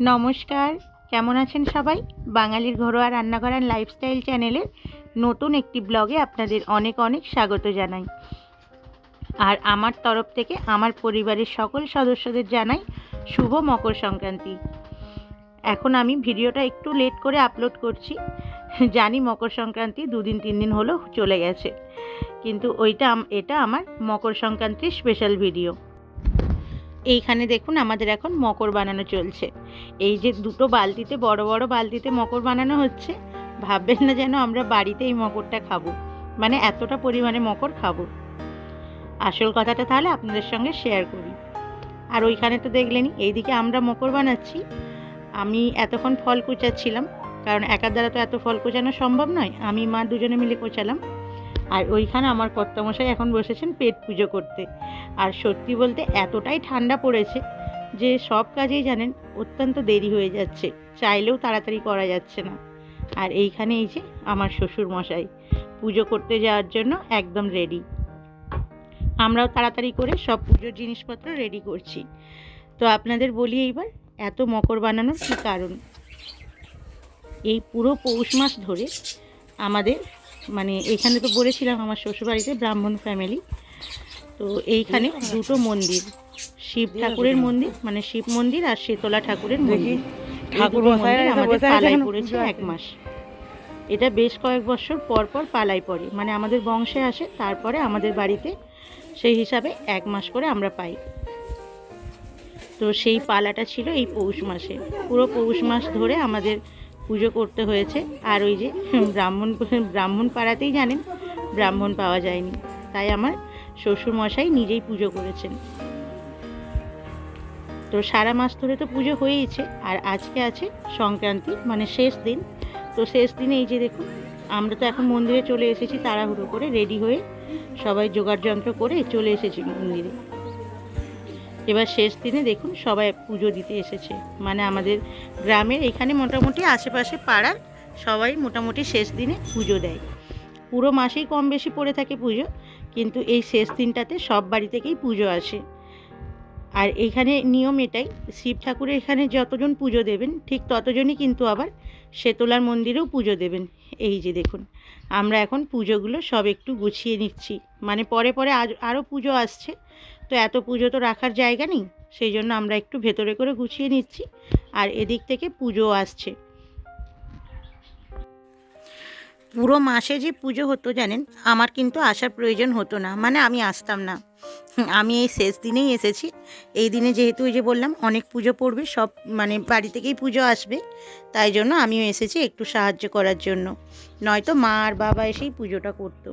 নমস্কার, কেমন আছেন সবাই? বাঙালির ঘরোয়া রান্নাঘর আর লাইফস্টাইল চ্যানেলের নতুন একটি ব্লগে আপনাদের অনেক অনেক স্বাগত জানাই। আর আমার তরফ থেকে আমার পরিবারের সকল সদস্যদের জানাই শুভ মকর সংক্রান্তি। এখন আমি ভিডিওটা একটু লেট করে আপলোড করছি। জানি মকর সংক্রান্তি দুদিন তিন দিন হলো চলে গেছে। কিন্তু ওইটা এটা আমার মকর সংক্রান্তির স্পেশাল ভিডিও এইখানে দেখুন আমাদের এখন মকর বানানো চলছে। এই যে দুটো বালতিতে, বড় বড় বালতিতে মকর বানানো হচ্ছে, ভাববেন না যেন আমরা বাড়িতে এই মকরটা খাব। মানে এতটা পরিমাণে মকর খাব। আসল কথাটা তাহলে আপনাদের সঙ্গে শেয়ার করি। আর ওইখানে তো দেখলেনই, এইদিকে আমরা মকর বানাচ্ছি। আমি এতক্ষণ ফল কুচাচ্ছিলাম, কারণ একার দ্বারা তো এত ফল কোচানো সম্ভব নয়, আমি মা দুজনে মিলে কোচালাম। আর ওইখানে আমার কর্তামশাই এখন বসেছেন পেট পুজো করতে। আর সত্যি বলতে এতটাই ঠান্ডা পড়েছে যে সব কাজেই জানেন অত্যন্ত দেরি হয়ে যাচ্ছে, চাইলেও তাড়াতাড়ি করা যাচ্ছে না। আর এইখানে এই যে আমার শ্বশুর মশাই পুজো করতে যাওয়ার জন্য একদম রেডি আমরাও তাড়াতাড়ি করে সব পুজোর জিনিসপত্র রেডি করছি। তো আপনাদের বলি এইবার, এত মকর বানানোর কী কারণ? এই পুরো পৌষ মাস ধরে আমাদের মানে এখানে তো বলেছিলাম আমার শ্বশুরবাড়িতে ব্রাহ্মণ ফ্যামিলি তো এইখানে দুটো মন্দির শিব ঠাকুরের মন্দির মানে শিব মন্দির আর শীতলা ঠাকুরের মন্দির। ঠাকুর আমাদের পড়েছে এক মাস। এটা বেশ কয়েক বছর পর পর পালায় পড়ে। মানে আমাদের বংশে আসে তারপরে আমাদের বাড়িতে সেই হিসাবে এক মাস করে আমরা পাই। তো সেই পালাটা ছিল এই পৌষ মাসে। পুরো পৌষ মাস ধরে আমাদের পুজো করতে হয়েছে। আর ওই যে ব্রাহ্মণ ব্রাহ্মণ পাড়াতেই জানেন, ব্রাহ্মণ পাওয়া যায়নি। তাই আমার শ্বশুরমশাই নিজেই পুজো করেছেন। তো সারা মাস ধরে তো পুজো হয়েইছে। আর আজকে আছে সংক্রান্তি মানে শেষ দিন। তো শেষ দিনে এই যে দেখুন, আমরা তো এখন মন্দিরে চলে এসেছি, তাড়াহুড়ো করে রেডি হয়ে সবাই জোগাড় যন্ত্র করে চলে এসেছি মন্দিরে। এবার শেষ দিনে দেখুন সবাই পুজো দিতে এসেছে। মানে আমাদের গ্রামের এখানে মোটামুটি আশেপাশে পাড়ার সবাই মোটামুটি শেষ দিনে পুজো দেয়। পুরো মাসেই কম বেশি পড়ে থাকে পুজো, কিন্তু এই শেষ দিনটাতে সব বাড়ি থেকেই পুজো আসে। আর এইখানে নিয়ম এটাই, শিব ঠাকুরের এখানে যতজন পুজো দেবেন, ঠিক ততজনই কিন্তু আবার শেতলার মন্দিরেও পুজো দেবেন। এই যে দেখুন, আমরা এখন পুজোগুলো সব একটু গুছিয়ে নিচ্ছি। মানে পরে পরে আজ আরও পুজো আসছে। তো এত পুজো তো রাখার জায়গা নেই, সেই জন্য আমরা একটু ভেতরে করে গুছিয়ে নিচ্ছি আর এদিক থেকে পুজো আসছে। পুরো মাসে যে পুজো হতো জানেন, আমার কিন্তু আসার প্রয়োজন হতো না মানে আমি আসতাম না। আমি এই শেষ দিনেই এসেছি, এই দিনে যেহেতু ওই যে বললাম, অনেক পুজো পড়বে, সব মানে বাড়ি থেকেই পুজো আসবে, তাই জন্য আমিও এসেছি একটু সাহায্য করার জন্য। নয়তো মা আর বাবা এসেই পুজোটা করতো।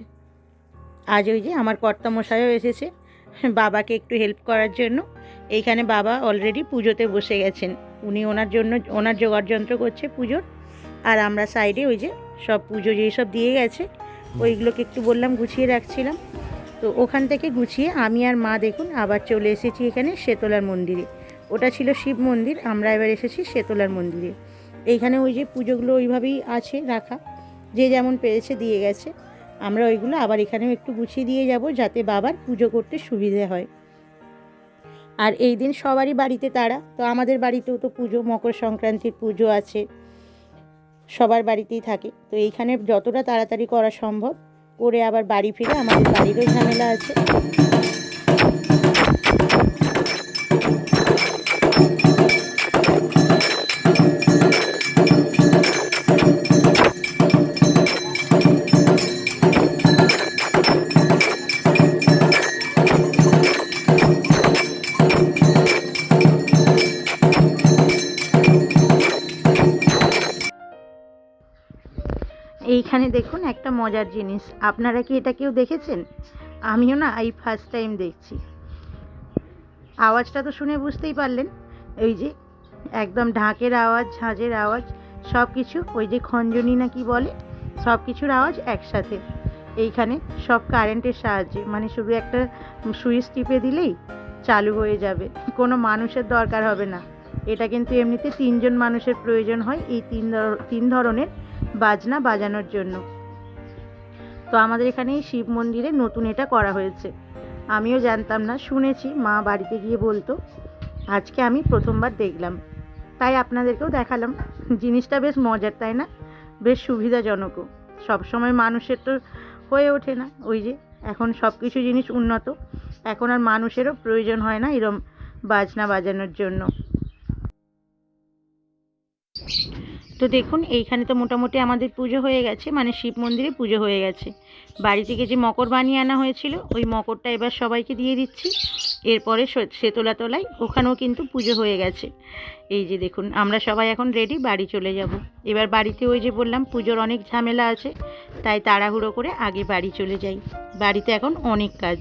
আজ ওই যে আমার কর্তামশাইও এসেছে বাবাকে একটু হেল্প করার জন্য। এইখানে বাবা অলরেডি পুজোতে বসে গেছেন। উনি ওনার জন্য, ওনার জোগাড় যন্ত্র করছে পুজোর। আর আমরা সাইডে ওই যে সব পুজো যেই সব দিয়ে গেছে, ওইগুলোকে একটু বললাম, গুছিয়ে রাখছিলাম। তো ওখান থেকে গুছিয়ে আমি আর মা দেখুন আবার চলে এসেছি এখানে শেতলার মন্দিরে। ওটা ছিল শিব মন্দির, আমরা এবার এসেছি শেতলার মন্দিরে। এইখানে ওই যে পুজোগুলো ওইভাবেই আছে রাখা। যে যেমন পেরেছে দিয়ে গেছে। আমরা ওইগুলো আবার এখানেও একটু গুছিয়ে দিয়ে যাব যাতে বাবার পুজো করতে সুবিধে হয়। আর এই দিন সবারই বাড়িতে তারা, তো আমাদের বাড়িতেও তো পুজো, মকর সংক্রান্তির পুজো আছে। সবার বাড়িতেই থাকে। তো এইখানে যতটা তাড়াতাড়ি করা সম্ভব, করে আবার বাড়ি ফিরে আমাদের বাড়িরও ঝামেলা আছে। এইখানে দেখুন একটা মজার জিনিস। আপনারা কি এটা কেউ দেখেছেন? আমিও না এই ফার্স্ট টাইম দেখছি। আওয়াজটা তো শুনে বুঝতেই পারলেন। এই যে একদম ঢাকের আওয়াজ, ঝাঁঝের আওয়াজ সব কিছু ওই যে খঞ্জনি না কি বলে? সব কিছুর আওয়াজ একসাথে। এইখানে সব কারেন্টের সাহায্যে মানে শুধু একটা সুইচ টিপে দিলেই চালু হয়ে যাবে। কোনো মানুষের দরকার হবে না। এটা কিন্তু এমনিতে তিনজন মানুষের প্রয়োজন হয়। এই তিন তিন ধরনের বাজনা বাজানোর জন্য। তো আমাদের এখানে শিব মন্দিরে নতুন এটা করা হয়েছে। আমিও জানতাম না, শুনেছি, মা বাড়িতে গিয়ে বলতো। আজকে আমি প্রথমবার দেখলাম। তাই আপনাদেরকেও দেখালাম। জিনিসটা বেশ মজার, তাই না? বেশ সুবিধাজনকও। সবসময় মানুষের তো হয়ে ওঠে না। ওই যে, এখন সব কিছু জিনিস উন্নত। এখন আর মানুষেরও প্রয়োজন হয় না এরম বাজনা বাজানোর জন্য। তো দেখুন, এইখানে তো মোটামুটি আমাদের পুজো হয়ে গেছে মানে শিব মন্দিরে পুজো হয়ে গেছে। বাড়ি থেকে যে মকর বানিয়ে আনা হয়েছিল, ওই মকরটা এবার সবাইকে দিয়ে দিচ্ছি। এরপরে সেতলা তলায় ওখানেও কিন্তু পুজো হয়ে গেছে। এই যে দেখুন, আমরা সবাই এখন রেডি বাড়ি চলে যাব। এবার বাড়িতে ওই যে বললাম, পুজোর অনেক ঝামেলা আছে, তাই তাড়াহুড়ো করে আগে বাড়ি চলে যাই। বাড়িতে এখন অনেক কাজ।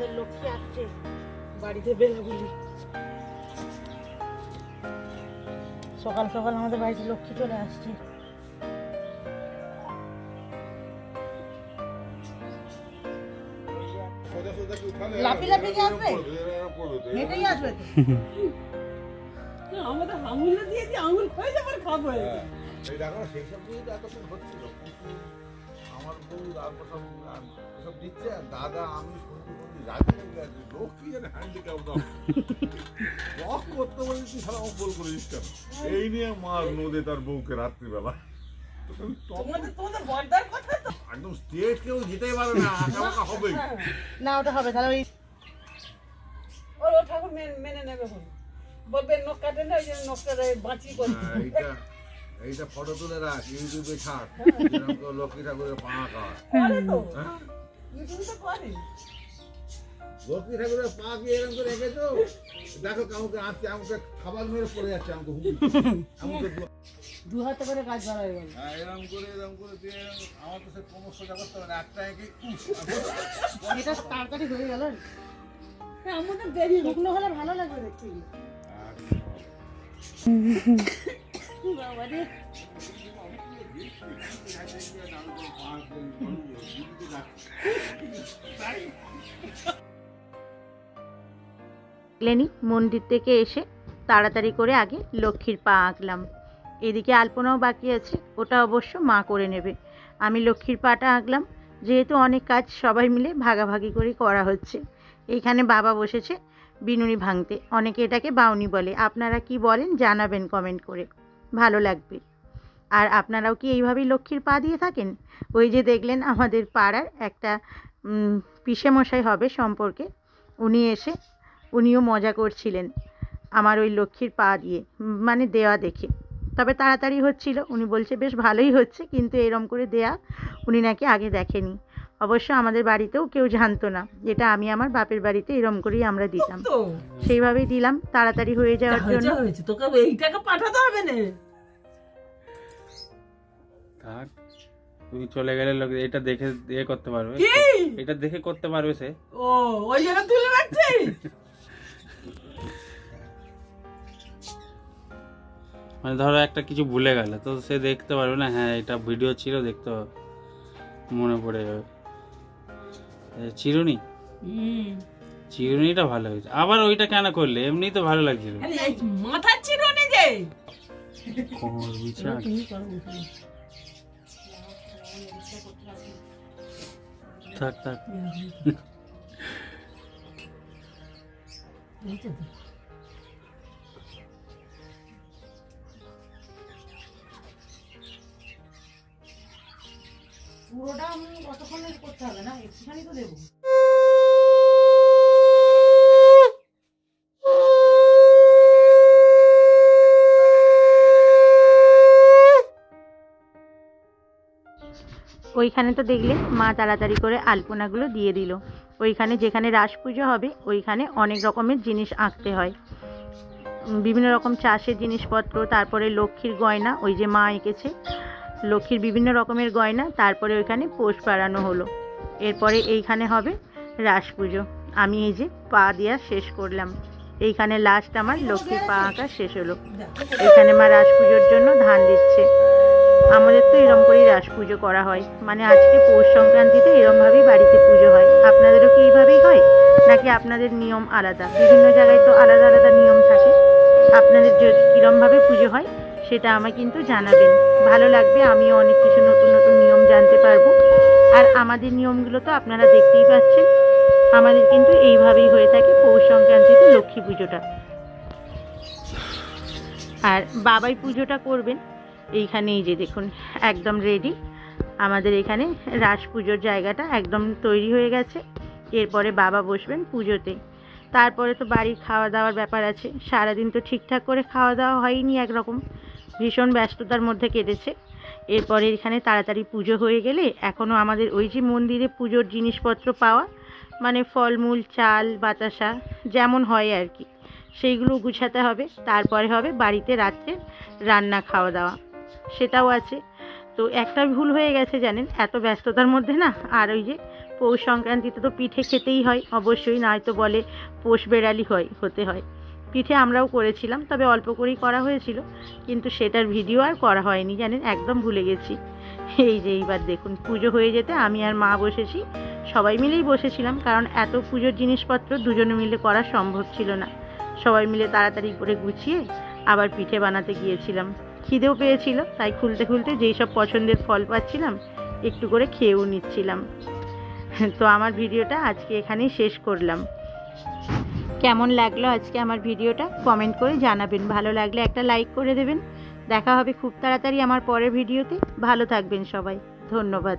আমাদের লক্ষ্মী আসছে। বাড়িতে বেলা বলি। সকাল সকাল আমাদের বাড়িতে লক্ষ্মী চলে আসছে। কি আসবে? হেঁটেই আসবে তো। আমাদের আঙুল দিয়ে দিয়ে আঙুল খয়ে যাবার খাব হ্যাঁ, এই দেখো সেই সব জিনিস এতক্ষণ হচ্ছিল। আমার বউ তারপর সব দিচ্ছে দাদা আমি শুনছি হয়ে করতে বলে তুই সারা অম্বল করিস কেন? এই নিয়ে মার নদে তার বউকে রাত্রিবেলা। একদম স্টেট কেউ যেতেই পারে না আঁকা হবে না ওটা হবে তাহলে ওই ও ঠাকুর মেনে মেনে নেবে বলবে নখ কাটে না ওই জন্য নখটা বাঁচি করে এইটা এইটা ফটো তুলে রাখ ইউটিউবে ছাড়। লক্ষ্মী ঠাকুরের পাঁক হয় করে তো। হ্যাঁ? তো করে। লক্ষ্মী ঠাকুরের পা কি এরকম করে রেখেছো দেখো কাউকে আঁচতে আমাকে খাবার মেরে পড়ে যাচ্ছে আমাকে হুমকি আমাকে দু হাতে করে কাজ ধরা হয়ে গেল। হ্যাঁ এরকম করে এরকম করে দিয়ে আমার তো সে সোজা করতে হবে একটা এঁকে এটা তাড়াতাড়ি হয়ে গেল। আমাদের দেরি শুকনো হলে ভালো লাগবে দেখতে। বাবা রে লেনি মন্দির থেকে এসে তাড়াতাড়ি করে আগে লক্ষ্মীর পা আঁকলাম। এদিকে আলপনাও বাকি আছে, ওটা অবশ্য মা করে নেবে। আমি লক্ষ্মীর পাটা আঁকলাম, যেহেতু অনেক কাজ সবাই মিলে ভাগাভাগি করে করা হচ্ছে। এইখানে বাবা বসেছে বিনুনি ভাঙতে। অনেকে এটাকে বাউনি বলে। আপনারা কি বলেন জানাবেন কমেন্ট করে। ভালো লাগবে। আর আপনারাও কি এইভাবেই লক্ষ্মীর পা দিয়ে থাকেন? ওই যে দেখলেন আমাদের পাড়ার একটা পিসেমশাই হবে সম্পর্কে। উনি এসে উনিও মজা করছিলেন আমার ওই লক্ষ্মীর পা দিয়ে মানে দেওয়া দেখে। তবে তাড়াতাড়ি হচ্ছিল উনি বলছে বেশ ভালোই হচ্ছে কিন্তু এরম করে দেয়া উনি নাকি আগে দেখেনি। অবশ্য আমাদের বাড়িতেও কেউ জানতো না যেটা আমি আমার বাপের বাড়িতে এরম করেই আমরা দিতাম। সেইভাবেই দিলাম তাড়াতাড়ি হয়ে যাওয়ার জন্য। হয়েছে। হয়েছে তোকে এই টাকা পাঠাতে হবে না। থাক তুমি চলে গেলে লোক এটা দেখে করতে পারবে। এটা দেখে করতে পারবে সে। ও ওই জন্য তুলে রাখছিস? মানে ধরো একটা কিছু ভুলে গেলে তো সে দেখতে পারবে না হ্যাঁ এটা ভিডিও ছিল দেখতে মনে পড়ে যাবে। চিরুনি? চিরুনিটা ভালো হয়েছে। আবার ওইটা কেন করলে? এমনি তো ভালো লাগছিল। মাথার চিরুনি যে! কোমর। থাক থাক। পুরোটা কতক্ষণ করতে হবে না, একটুখানি তো দেবো। ওইখানে তো দেখলে মা তাড়াতাড়ি করে আলপনাগুলো দিয়ে দিল। ওইখানে যেখানে রাস পুজো হবে, ওইখানে অনেক রকমের জিনিস আঁকতে হয়। বিভিন্ন রকম চাষের জিনিসপত্র, তারপরে লক্ষ্মীর গয়না, ওই যে মা এঁকেছে। লক্ষ্মীর বিভিন্ন রকমের গয়না, তারপরে ওইখানে পোষ পাড়ানো হলো। এরপরে এইখানে হবে রাস পুজো। আমি এই যে পা দেওয়া শেষ করলাম। এইখানে লাস্ট আমার লক্ষ্মীর পা আঁকা শেষ হলো। এখানে মা রাস পুজোর জন্য ধান দিচ্ছে। আমাদের তো এরম করেই রাস পুজো করা হয়। মানে আজকে পৌষ সংক্রান্তিতে এরমভাবেই বাড়িতে পুজো হয়। আপনাদেরও কি এইভাবেই হয়? নাকি আপনাদের নিয়ম আলাদা? বিভিন্ন জায়গায় তো আলাদা আলাদা নিয়ম থাকে। আপনাদের কীরমভাবে পুজো হয় সেটা আমায় কিন্তু জানাবেন। ভালো লাগবে, আমিও অনেক কিছু নতুন নতুন নিয়ম জানতে পারব। আর আমাদের নিয়মগুলো তো আপনারা দেখতেই পাচ্ছেন। আমাদের কিন্তু এইভাবেই হয়ে থাকে পৌষ সংক্রান্তিতে লক্ষ্মী পুজোটা। আর বাবাই পুজোটা করবেন। এইখানে এই যে দেখুন, একদম রেডি আমাদের এখানে রাস পুজোর জায়গাটা একদম তৈরি হয়ে গেছে। এরপরে বাবা বসবেন পুজোতে। তারপরে তো বাড়ির খাওয়া দাওয়ার ব্যাপার আছে। সারাদিন তো ঠিকঠাক করে খাওয়া দাওয়া হয়নি একরকম। ভীষণ ব্যস্ততার মধ্যে কেটেছে। এরপরে এখানে তাড়াতাড়ি পুজো হয়ে গেলে এখনও আমাদের ওই যে মন্দিরে পুজোর জিনিসপত্র পাওয়া মানে ফলমূল, চাল, বাতাসা যেমন হয় আর কি, সেইগুলো গুছাতে হবে। তারপরে হবে বাড়িতে রাত্রে রান্না খাওয়া দাওয়া, সেটাও আছে। তো একটা ভুল হয়ে গেছে জানেন, এত ব্যস্ততার মধ্যে না, আর ওই যে পৌষ সংক্রান্তিতে তো পিঠে খেতেই হয়, অবশ্যই নয়তো বলে পোষ বেড়ালি হয়, হতে হয়। পিঠে আমরাও করেছিলাম, তবে অল্প করেই করা হয়েছিল, কিন্তু সেটার ভিডিও আর করা হয়নি, জানেন? একদম ভুলে গেছি। এই যে এইবার দেখুন, পুজো হয়ে যেতে আমি আর মা বসেছি, সবাই মিলেই বসেছিলাম, কারণ এত পুজোর জিনিসপত্র দুজনে মিলে করা সম্ভব ছিল না। সবাই মিলে তাড়াতাড়ি করে গুছিয়ে আবার পিঠে বানাতে গিয়েছিলাম। খিদেও পেয়েছিল, তাই খুলতে খুলতে যেই সব পছন্দের ফল পাচ্ছিলাম, একটু করে খেয়েও নিচ্ছিলাম। তো আমার ভিডিওটা আজকে এখানেই শেষ করলাম। কেমন লাগল আজকে আমার ভিডিওটা? কমেন্ট করে জানাবেন। ভালো লাগলে একটা লাইক করে দেবেন। দেখা হবে খুব তাড়াতাড়ি আমার পরের ভিডিওতে। ভালো থাকবেন সবাই। ধন্যবাদ।